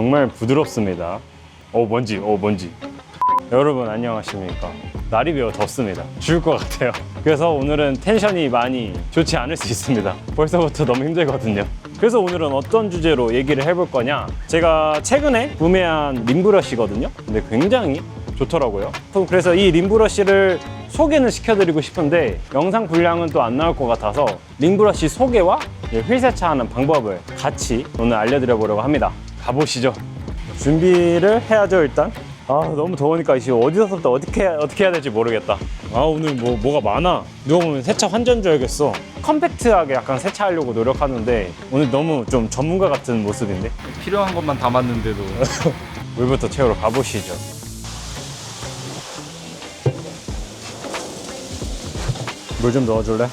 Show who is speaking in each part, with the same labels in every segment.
Speaker 1: 정말 부드럽습니다. 오 먼지, 오 먼지. 여러분 안녕하십니까? 날이 매우 덥습니다. 죽을 것 같아요. 그래서 오늘은 텐션이 많이 좋지 않을 수 있습니다. 벌써부터 너무 힘들거든요. 그래서 오늘은 어떤 주제로 얘기를 해볼 거냐? 제가 최근에 구매한 림브러쉬거든요. 근데 굉장히 좋더라고요. 그래서 이 림브러쉬를 소개는 시켜드리고 싶은데 영상 분량은 또 안 나올 것 같아서 림브러쉬 소개와 휠 세차하는 방법을 같이 오늘 알려드려 보려고 합니다. 가보시죠. 준비를 해야죠 일단. 아 너무 더우니까 지금 어디서부터 어떻게 어떻게 해야 될지 모르겠다. 아 오늘 뭐 뭐가 많아. 누가 보면 세차 환전 줄 알겠어. 컴팩트하게 약간 세차하려고 노력하는데 오늘 너무 좀 전문가 같은 모습인데.
Speaker 2: 필요한 것만 담았는데도
Speaker 1: 물부터 채우러 가보시죠. 물 좀 넣어줄래?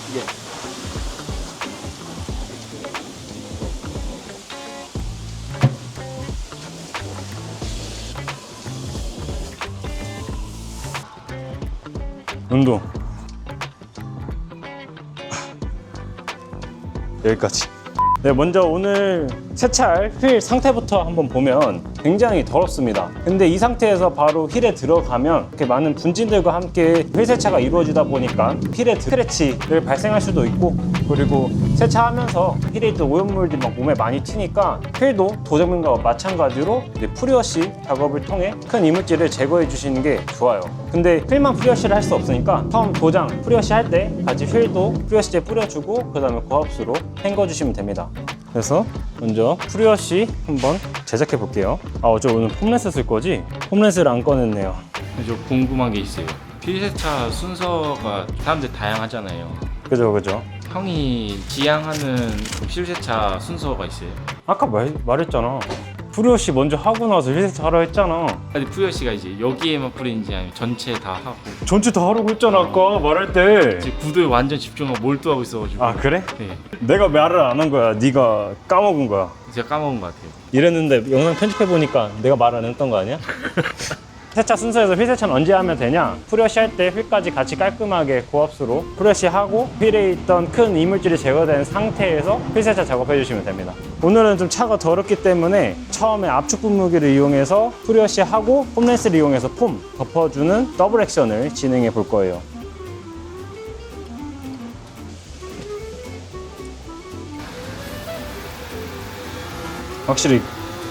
Speaker 1: 운동. 여기까지. 네, 먼저 오늘 세차할 휠 상태부터 한번 보면 굉장히 더럽습니다. 근데 이 상태에서 바로 휠에 들어가면 이렇게 많은 분진들과 함께 휠 세차가 이루어지다 보니까 휠에 스크래치를 발생할 수도 있고 그리고 세차하면서 휠에 있던 오염물들이 막 몸에 많이 튀니까 휠도 도전면과 마찬가지로 프리워시 작업을 통해 큰 이물질을 제거해 주시는 게 좋아요. 근데 휠만 프리워시를 할 수 없으니까 처음 도장 프리워시 할 때 같이 휠도 프리워시제 뿌려주고 그 다음에 고압수로 헹궈 주시면 됩니다. 그래서 먼저 프리워시 한번 제작해 볼게요. 아 어제 오늘 폼렌스 쓸 거지? 폼렌스를 안 꺼냈네요.
Speaker 2: 저 궁금한 게 있어요. 필세차 순서가 사람들 다양하잖아요.
Speaker 1: 그죠 그죠.
Speaker 2: 형이 지향하는 그 필세차 순서가 있어요.
Speaker 1: 아까 말, 말했잖아. 프리워시 먼저 하고 나서 힐세차 하라 했잖아.
Speaker 2: 아니 푸여 씨가 이제 여기에만 뿌리는지 아니면 전체 다 하고
Speaker 1: 전체 다 하라고 했잖아 아까 말할 때.
Speaker 2: 지금 구두에 완전 집중하고 몰두하고 있어가지고
Speaker 1: 아 그래?
Speaker 2: 네,
Speaker 1: 내가 말을 안 한 거야. 네가 까먹은 거야.
Speaker 2: 제가 까먹은 것 같아요.
Speaker 1: 이랬는데 영상 편집해 보니까 내가 말 안 했던 거 아니야? 세차 순서에서 휠 세차는 언제 하면 되냐? 프레시 할 때 휠까지 같이 깔끔하게 고압수로 프레시 하고 휠에 있던 큰 이물질이 제거된 상태에서 휠 세차 작업해 주시면 됩니다. 오늘은 좀 차가 더럽기 때문에 처음에 압축 분무기를 이용해서 프레시 하고 폼렌스를 이용해서 폼 덮어주는 더블 액션을 진행해 볼 거예요. 확실히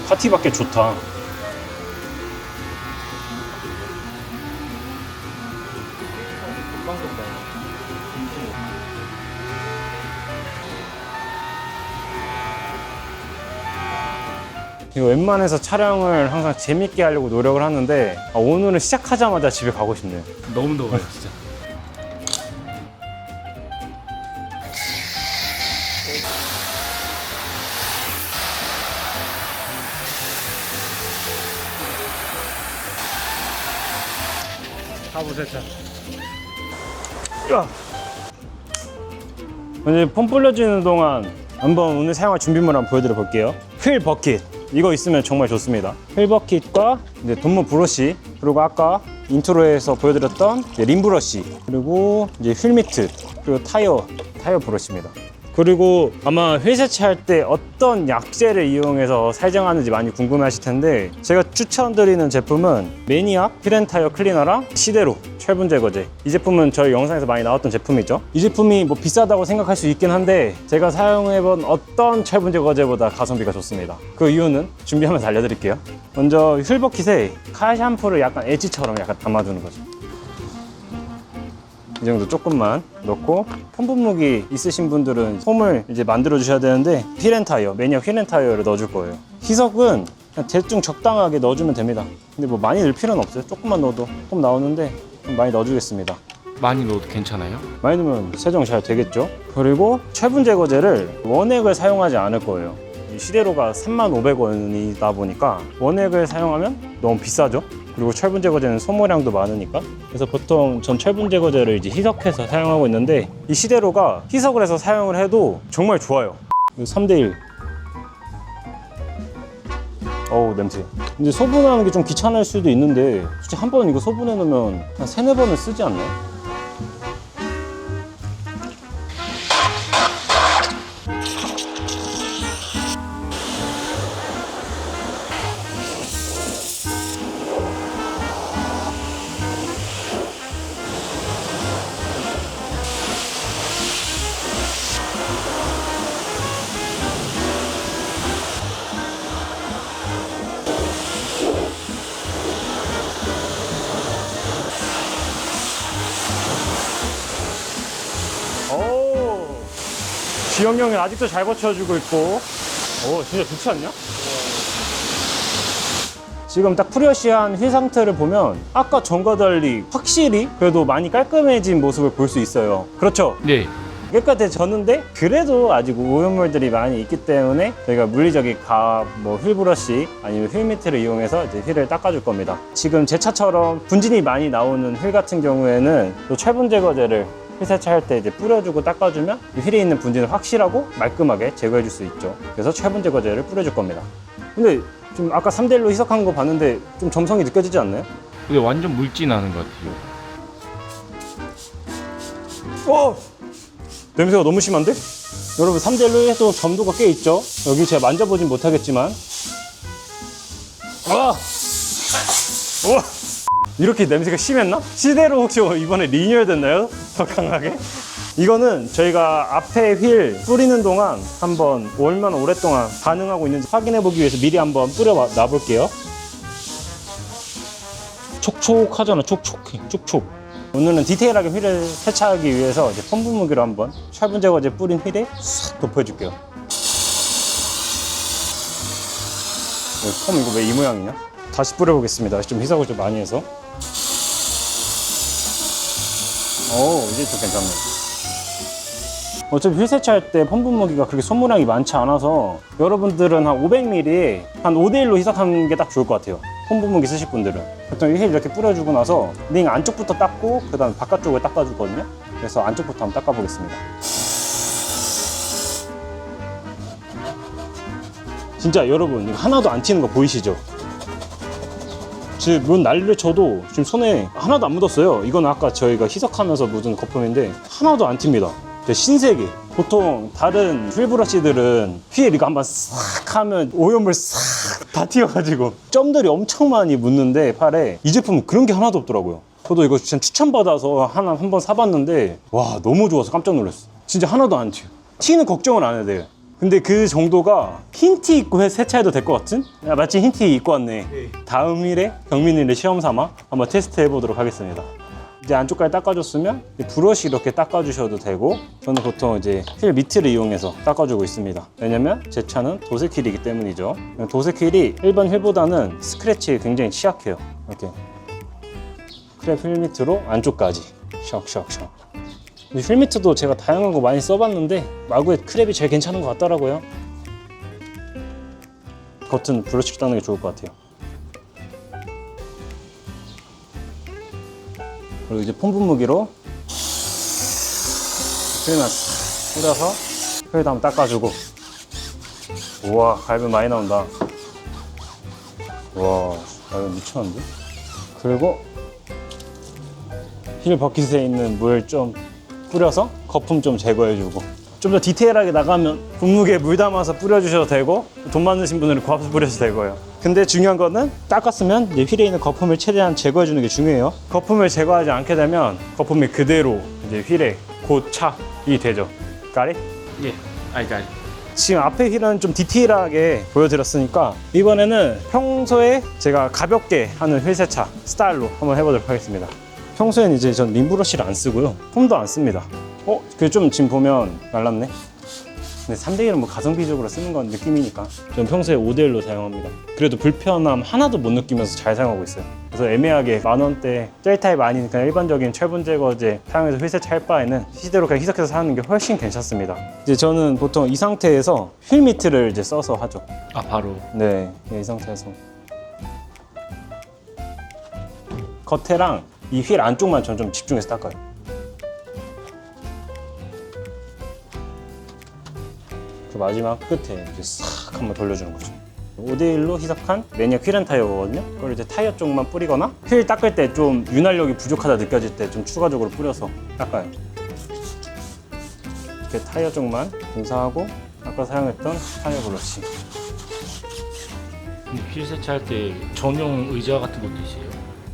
Speaker 1: 파티밖에 좋다. 웬만해서 촬영을 항상 재밌게 하려고 노력을 하는데 아, 오늘은 시작하자마자 집에 가고 싶네요.
Speaker 2: 너무 더워요 진짜.
Speaker 1: 세차. 야. 이제 폼 불려지는 동안 한번 오늘 사용할 준비물 한번 보여드려 볼게요. 휠 버킷. 이거 있으면 정말 좋습니다. 휠 버킷과 이제 돈무 브러쉬 그리고 아까 인트로에서 보여드렸던 림 브러쉬 그리고 휠 미트 그리고 타이어 타이어 브러쉬입니다. 그리고 아마 휠 세차할 때 어떤 약재를 이용해서 살정하는지 많이 궁금해 하실 텐데 제가 추천드리는 제품은 매니아 휠앤타이어 클리너랑 시데로 철분 제거제. 이 제품은 저희 영상에서 많이 나왔던 제품이죠. 이 제품이 뭐 비싸다고 생각할 수 있긴 한데 제가 사용해본 어떤 철분 제거제보다 가성비가 좋습니다. 그 이유는 준비하면서 알려드릴게요. 먼저 휠버킷에 칼 샴푸를 약간 엣지처럼 약간 담아두는 거죠 이 정도 조금만 넣고 폼 분무기 있으신 분들은 폼을 이제 만들어 주셔야 되는데 휠앤타이어 매니아 휠앤타이어를 넣어줄 거예요. 희석은 대충 적당하게 넣어주면 됩니다. 근데 뭐 많이 넣을 필요는 없어요. 조금만 넣어도 조금 나오는데 좀 많이 넣어주겠습니다.
Speaker 2: 많이 넣어도 괜찮아요?
Speaker 1: 많이 넣으면 세정 잘 되겠죠? 그리고 철분 제거제를 원액을 사용하지 않을 거예요. 이 시대로가 3,500원이다 보니까 원액을 사용하면 너무 비싸죠? 그리고 철분 제거제는 소모량도 많으니까. 그래서 보통 전 철분 제거제를 이제 희석해서 사용하고 있는데 이 시대로가 희석을 해서 사용을 해도 정말 좋아요. 3대1 어우 냄새. 근데 소분하는 게 좀 귀찮을 수도 있는데 솔직히 한 번 이거 소분해 놓으면 한 세네 번은 쓰지 않나요? 지영 형이 아직도 잘 버텨주고 있고. 오, 진짜 좋지 않냐? 지금 딱 프레시한 휠 상태를 보면 아까 전과 달리 확실히 그래도 많이 깔끔해진 모습을 볼 수 있어요. 그렇죠?
Speaker 2: 네.
Speaker 1: 깨끗해졌는데 그래도 아직 오염물들이 많이 있기 때문에 저희가 물리적인 가, 뭐 휠브러시 아니면 휠 미트를 이용해서 이제 휠을 닦아줄 겁니다. 지금 제 차처럼 분진이 많이 나오는 휠 같은 경우에는 또 철분 제거제를 휠 세차 할 때 이제 뿌려주고 닦아주면 이 휠에 있는 분진을 확실하고 말끔하게 제거해 줄 수 있죠. 그래서 철분 제거제를 뿌려줄 겁니다. 근데 좀 아까 3대1로 희석한 거 봤는데 좀 점성이 느껴지지 않나요?
Speaker 2: 이게 완전 물기 나는 것 같아요.
Speaker 1: 어! 냄새가 너무 심한데? 여러분 3대1로 해도 점도가 꽤 있죠? 여기 제가 만져보진 못하겠지만 와! 우와! 이렇게 냄새가 심했나? 시대로 혹시 이번에 리뉴얼 됐나요? 더 강하게? 이거는 저희가 앞에 휠 뿌리는 동안 한번 얼마나 오랫동안 반응하고 있는지 확인해 보기 위해서 미리 한번 뿌려 놔 볼게요. 촉촉하잖아, 촉촉해, 촉촉. 오늘은 디테일하게 휠을 세차하기 위해서 이제 펌프 무기로 한번 철분 제거제 뿌린 휠에 싹 덮어줄게요. 어, 펌 이거 왜 이 모양이냐? 다시 뿌려보겠습니다. 좀 희석을 좀 많이 해서. 오, 이제 좀 괜찮네. 어차피 휠 세차 할 때 펌프 무기가 그렇게 손무량이 많지 않아서 여러분들은 한 500ml 한 5대1로 희석하는 게 딱 좋을 것 같아요. 펌프 무기 쓰실 분들은. 보통 휠 이렇게 뿌려주고 나서 링 안쪽부터 닦고 그 다음 바깥쪽을 닦아주거든요. 그래서 안쪽부터 한번 닦아보겠습니다. 진짜 여러분 이거 하나도 안 튀는 거 보이시죠? 지금 문 난리를 쳐도 지금 손에 하나도 안 묻었어요. 이건 아까 저희가 희석하면서 묻은 거품인데 하나도 안 튑니다. 신세계. 보통 다른 휠 브러쉬들은 휠 이거 한번 싹 하면 오염물 싹다 튀어가지고 점들이 엄청 많이 묻는데 팔에 이 제품은 그런 게 하나도 없더라고요. 저도 이거 진짜 추천받아서 하나 한 번 사봤는데 와 너무 좋아서 깜짝 놀랐어. 진짜 하나도 안 튀어. 튀는 걱정을 안 해도 돼요. 근데 그 정도가 흰 티 입고 해- 세차해도 될 것 같은? 야, 마치 흰 티 입고 왔네. 다음 일에 경민이를 시험 삼아 한번 테스트 해보도록 하겠습니다. 이제 안쪽까지 닦아줬으면 이 브러쉬 이렇게 닦아주셔도 되고 저는 보통 이제 휠 미트를 이용해서 닦아주고 있습니다. 왜냐면 제 차는 도색 휠이기 때문이죠. 도색 휠이 일반 휠보다는 스크래치에 굉장히 취약해요. 이렇게 크랩 휠 밑으로 안쪽까지 샥샥샥. 이 휠미트도 제가 다양한 거 많이 써봤는데 마구에 크랩이 제일 괜찮은 것 같더라고요. 겉은 브러쉬로 닦는 게 좋을 것 같아요. 그리고 이제 폼 분 무기로 휠만 싹 뿌려서 휠도 한번 닦아주고 우와 갈비 많이 나온다. 와 갈비 미쳤는데? 그리고 휠 버킷에 있는 물 좀 뿌려서 거품 좀 제거해주고 좀 더 디테일하게 나가면 분무기에 물 담아서 뿌려주셔도 되고 돈 많으신 분들은 고압수 뿌려도 되고요 근데 중요한 거는 닦았으면 이제 휠에 있는 거품을 최대한 제거해주는 게 중요해요 거품을 제거하지 않게 되면 거품이 그대로 이제 휠에 고착이 되죠 까리?
Speaker 2: 예. 아니, 아니.
Speaker 1: 지금 앞에 휠은 좀 디테일하게 보여드렸으니까 이번에는 평소에 제가 가볍게 하는 휠 세차 스타일로 한번 해보도록 하겠습니다. 평소엔 이제 전 림브러쉬를 안 쓰고요. 폼도 안 씁니다. 어? 그 좀 지금 보면 말랐네? 근데 3대1은 뭐 가성비적으로 쓰는 건 느낌이니까 전 평소에 5대1로 사용합니다. 그래도 불편함 하나도 못 느끼면서 잘 사용하고 있어요. 그래서 애매하게 만 원대 젤 타입 아닌 그냥 일반적인 철분 제거제 사용해서 휠 세차 할 바에는 시대로 그냥 희석해서 사는 게 훨씬 괜찮습니다. 이제 저는 보통 이 상태에서 휠 미트를 이제 써서 하죠.
Speaker 2: 아, 바로.
Speaker 1: 네, 이 상태에서 겉에랑 이 휠 안쪽만 전 좀 집중해서 닦아요. 그 마지막 끝에 이제 싹 한번 돌려주는 거죠. 5대1로 희석한 매니아 휠앤 타이어거든요. 그걸 이제 타이어 쪽만 뿌리거나 휠 닦을 때 좀 윤활력이 부족하다 느껴질 때 좀 추가적으로 뿌려서 닦아요. 이렇게 타이어 쪽만 분사하고 아까 사용했던 타이어 브러쉬.
Speaker 2: 휠 세차할 때 전용 의자 같은 것도 있어요.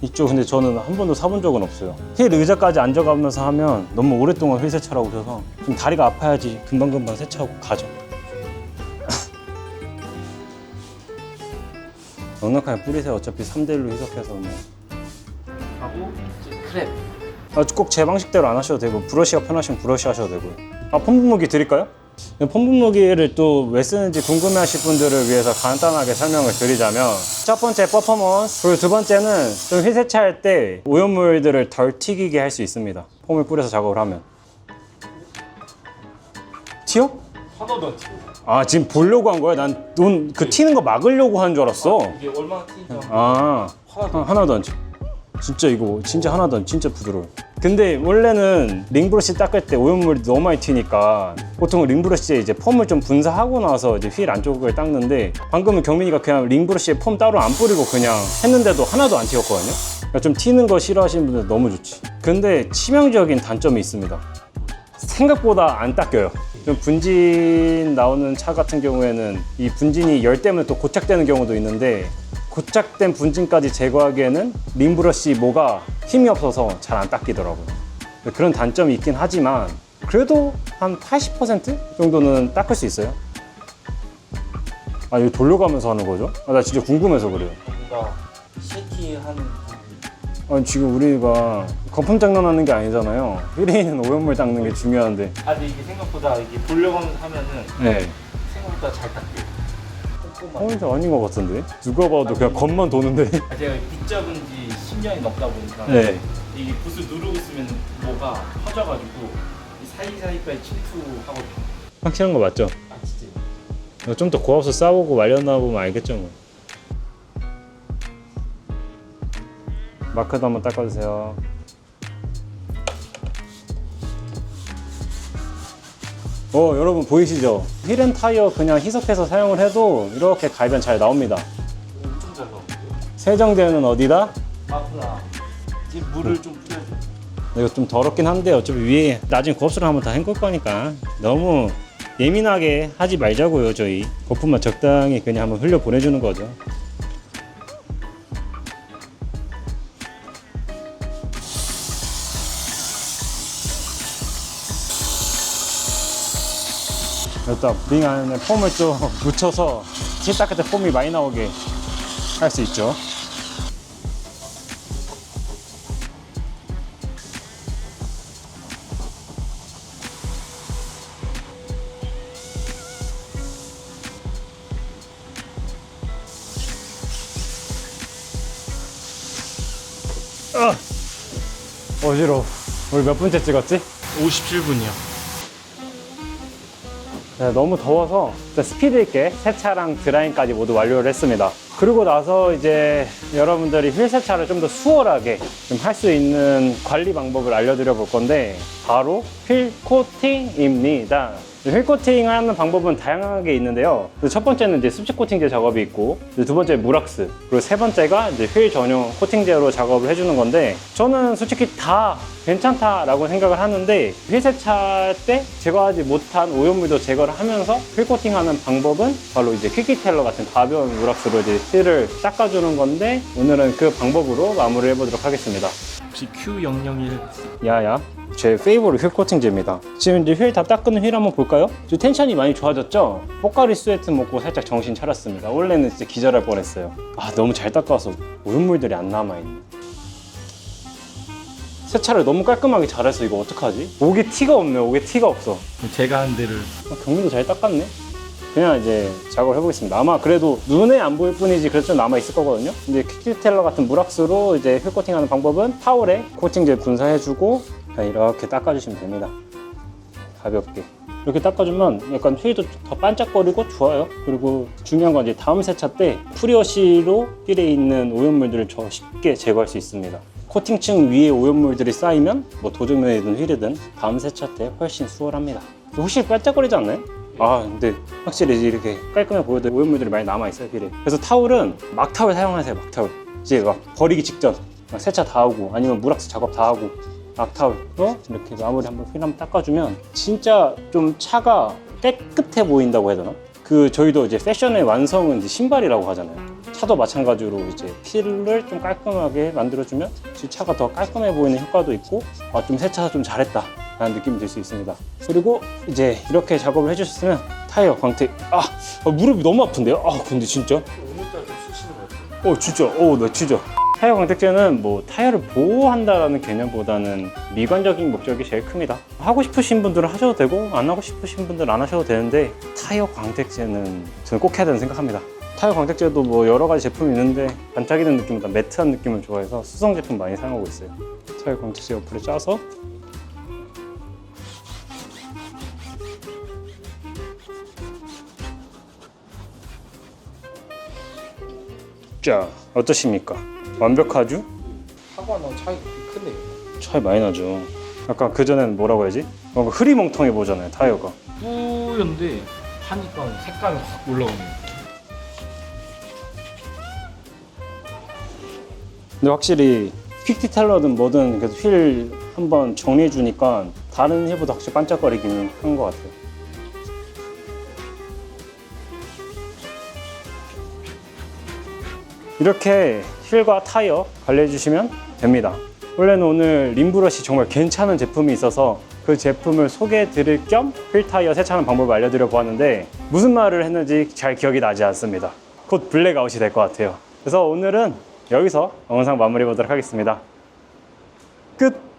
Speaker 1: 있죠. 근데 저는 한 번도 사본 적은 없어요. 휠 의자까지 앉아가면서 하면 너무 오랫동안 휠 세차라고 하셔서 좀 다리가 아파야지 금방금방 세차하고 가죠. 넉넉하게 뿌리세요. 어차피 3대1로 희석해서 뭐.
Speaker 2: 하고 이제 크랩.
Speaker 1: 아, 꼭 제 방식대로 안 하셔도 되고 브러쉬가 편하시면 브러쉬 하셔도 되고요. 아, 펌프 무기 드릴까요? 펌프 무기를 또 왜 쓰는지 궁금해하실 분들을 위해서 간단하게 설명을 드리자면 첫 번째 퍼포먼스 그리고 두 번째는 좀 휘세차할 때 오염물들을 덜 튀기게 할 수 있습니다 폼을 뿌려서 작업을 하면 튀어?
Speaker 2: 하나도 안 튀고
Speaker 1: 아 지금 보려고 한 거야? 난 넌 그 튀는 거 막으려고 한 줄 알았어
Speaker 2: 이게 얼마나 튀죠?
Speaker 1: 아
Speaker 2: 하나도
Speaker 1: 안 튀어 진짜 이거 진짜 하나도 안 진짜 부드러워 근데 원래는 링브러시 닦을 때 오염물이 너무 많이 튀니까 보통 링브러시에 이제 폼을 좀 분사하고 나서 이제 휠 안쪽을 닦는데 방금은 경민이가 그냥 링브러시에 폼 따로 안 뿌리고 그냥 했는데도 하나도 안 튀었거든요. 그러니까 좀 튀는 거 싫어하시는 분들 너무 좋지. 근데 치명적인 단점이 있습니다. 생각보다 안 닦여요. 좀 분진 나오는 차 같은 경우에는 이 분진이 열 때문에 또 고착되는 경우도 있는데 고착된 분진까지 제거하기에는 림브러시 모가 힘이 없어서 잘 안 닦이더라고요. 그런 단점이 있긴 하지만 그래도 한 80% 정도는 닦을 수 있어요. 아, 이거 돌려가면서 하는 거죠? 아, 나 진짜 궁금해서 그래요.
Speaker 2: 뭔가 쉐키하는
Speaker 1: 아니, 지금 우리가 거품 장난하는 게 아니잖아요. 휠에 있는 오염물 닦는 게 중요한데.
Speaker 2: 아 근데 이게 생각보다 이게 돌려가면서 하면은
Speaker 1: 네.
Speaker 2: 생각보다 잘 닦여요
Speaker 1: 포인트 아닌 것 같은데? 누가 봐도 그냥 겉만 도는데?
Speaker 2: 아, 제가 붙잡은 지 10년이 넘다 보니까
Speaker 1: 네.
Speaker 2: 이게 붓을 누르고 있으면 뭐가 퍼져가지고 이 사이사이까지 침투하거든요
Speaker 1: 확실한 거 맞죠?
Speaker 2: 아 진짜
Speaker 1: 좀 더 고압수 싸보고 말렸나 보면 알겠죠 뭐. 마크도 한번 닦아주세요. 어 여러분 보이시죠? 휠앤 타이어 그냥 희석해서 사용을 해도 이렇게 갈변 잘 나옵니다.
Speaker 2: 엄청 잘 나오는데요?
Speaker 1: 세정제는 어디다?
Speaker 2: 아구나 이제 물을 좀 뿌려줘
Speaker 1: 이거 좀 더럽긴 한데 어차피 위에 나중에 고압수를 한번 다 헹굴 거니까 너무 예민하게 하지 말자고요 저희 거품만 적당히 그냥 한번 흘려 보내주는 거죠 일단 링 안에 폼을 좀 묻혀서 티 닦을 때 폼이 많이 나오게 할 수 있죠 아! 어지러워 우리 몇 분째 찍었지?
Speaker 2: 57분이요
Speaker 1: 네, 너무 더워서 스피드 있게 세차랑 드라잉까지 모두 완료를 했습니다. 그리고 나서 이제 여러분들이 휠 세차를 좀 더 수월하게 좀 할 수 있는 관리 방법을 알려드려 볼 건데 바로 휠 코팅입니다. 휠 코팅을 하는 방법은 다양하게 있는데요. 첫 번째는 이제 습식 코팅제 작업이 있고, 두 번째 무락스, 그리고 세 번째가 이제 휠 전용 코팅제로 작업을 해주는 건데, 저는 솔직히 다 괜찮다라고 생각을 하는데, 휠 세차 때 제거하지 못한 오염물도 제거를 하면서 휠 코팅하는 방법은 바로 이제 퀴키텔러 같은 가벼운 무락스로 이제 휠을 닦아주는 건데, 오늘은 그 방법으로 마무리를 해보도록 하겠습니다.
Speaker 2: 혹시 Q001
Speaker 1: 야야 제 페이보릿 휠 코팅제입니다 지금 이제 휠 다 닦은 휠 한번 볼까요? 지금 텐션이 많이 좋아졌죠? 포카리 스웨트 먹고 살짝 정신 차렸습니다 원래는 진짜 기절할 뻔했어요 아 너무 잘 닦아서 오염물들이 안 남아있네 세차를 너무 깔끔하게 잘해서 이거 어떡하지? 옥에 티가 없네 옥에 티가 없어
Speaker 2: 제가 한 데를
Speaker 1: 아, 경민도 잘 닦았네. 그냥 이제 작업을 해보겠습니다. 아마 그래도 눈에 안 보일 뿐이지 그래도 좀 남아 있을 거거든요. 근데 퀵딜텔러 같은 물왁스로 이제 휠 코팅하는 방법은 타올에 코팅제 분사해주고 그냥 이렇게 닦아주시면 됩니다. 가볍게. 이렇게 닦아주면 약간 휠도 더 반짝거리고 좋아요. 그리고 중요한 건 이제 다음 세차 때 프리워시로 휠에 있는 오염물들을 더 쉽게 제거할 수 있습니다. 코팅층 위에 오염물들이 쌓이면 뭐 도정면이든 휠이든 다음 세차 때 훨씬 수월합니다. 혹시 반짝거리지 않나요? 아 근데 확실히 이렇게 깔끔해 보여도 오염물들이 많이 남아있어요 휠에. 그래서 타올은 막타올 사용하세요 막타올. 이제 막 버리기 직전. 막 세차 다 하고 아니면 물왁스 작업 다 하고 막타올로 이렇게 마무리 한번 휠 한번 닦아주면 진짜 좀 차가 깨끗해 보인다고 해야 되나? 그 저희도 이제 패션의 완성은 이제 신발이라고 하잖아요. 차도 마찬가지로 이제 필을 좀 깔끔하게 만들어주면 지 차가 더 깔끔해 보이는 효과도 있고 아, 좀 세차 좀 잘했다 라는 느낌이 들 수 있습니다. 그리고 이제 이렇게 작업을 해주셨으면 타이어 광택 아, 아, 무릎이 너무 아픈데요? 아 근데 진짜
Speaker 2: 오늘따라 좀 쑤시는 것 같아요
Speaker 1: 어 진짜 어나 진짜 타이어 광택제는 뭐 타이어를 보호한다라는 개념보다는 미관적인 목적이 제일 큽니다. 하고 싶으신 분들은 하셔도 되고 안 하고 싶으신 분들은 안 하셔도 되는데 타이어 광택제는 저는 꼭 해야 된다고 생각합니다. 타이어 광택제도 뭐 여러 가지 제품이 있는데 반짝이는 느낌보다 매트한 느낌을 좋아해서 수성 제품 많이 사용하고 있어요. 타이어 광택제 옆으로 짜서 자 어떠십니까? 완벽하죠?
Speaker 2: 차이가 꽤 크네요.
Speaker 1: 차이 많이 나죠. 아까 그 전에는 뭐라고 해야지? 뭔가 흐리멍텅해 보잖아요 타이어가.
Speaker 2: 뿌연데 하니까 색감이 확 올라오네요.
Speaker 1: 근데 확실히 퀵 디테일러든 뭐든 그래도 휠 한번 정리해 주니까 다른 휠보다 확실히 반짝거리기는 한 것 같아요. 이렇게 휠과 타이어 관리해 주시면 됩니다. 원래는 오늘 림브러시 정말 괜찮은 제품이 있어서 그 제품을 소개해 드릴 겸 휠 타이어 세차하는 방법을 알려드려 보았는데 무슨 말을 했는지 잘 기억이 나지 않습니다. 곧 블랙아웃이 될 것 같아요. 그래서 오늘은 여기서 영상 마무리 보도록 하겠습니다. 끝!